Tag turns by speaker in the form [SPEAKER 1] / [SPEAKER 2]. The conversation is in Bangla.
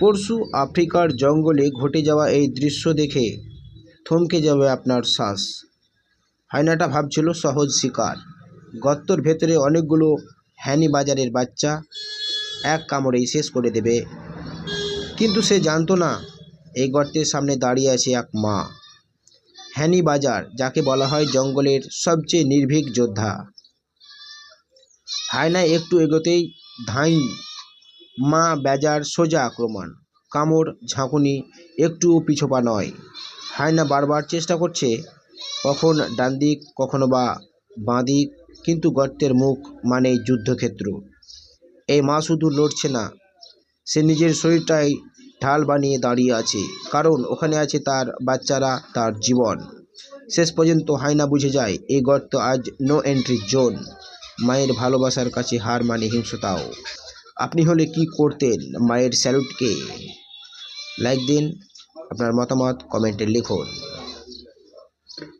[SPEAKER 1] পরশু আফ্রিকার জঙ্গলে ঘটে যাওয়া এই দৃশ্য দেখে থমকে যাবে আপনার শ্বাস। হায়নাটা ভাবছিল সহজ শিকার। গর্তর ভেতরে অনেকগুলো হ্যানি বাজারের বাচ্চা এক কামড়েই শেষ করে দেবে। কিন্তু সে জানতো না, এই গর্তের সামনে দাঁড়িয়ে আছে এক মা। হ্যানি বাজার, যাকে বলা হয় জঙ্গলের সবচেয়ে নির্ভীক যোদ্ধা। হায়না একটু এগোতেই ধাঁই মা বেজার সোজা আক্রমণ। কামড়, ঝাঁকুনি একটুও পিছোপা নয়। হায়না বারবার চেষ্টা করছে, কখন ডান দিক, কখনো বা বাঁ দিক, কিন্তু গর্তের মুখ মানে যুদ্ধক্ষেত্র। এই মা শুধু লড়ছে না, সে নিজের শরীরটাই ঢাল বানিয়ে দাঁড়িয়ে আছে, কারণ ওখানে আছে তার বাচ্চারা, তার জীবন। শেষ পর্যন্ত হায়না বুঝে যায়, এই গর্ত আজ নো এন্ট্রি জোন মায়ের ভালোবাসার কাছে হার মানে হিংসতাও আপনি হলে কি করতেন? মায়ের স্যালুটকে লাইক দিন আপনার মতামত কমেন্টে লিখুন।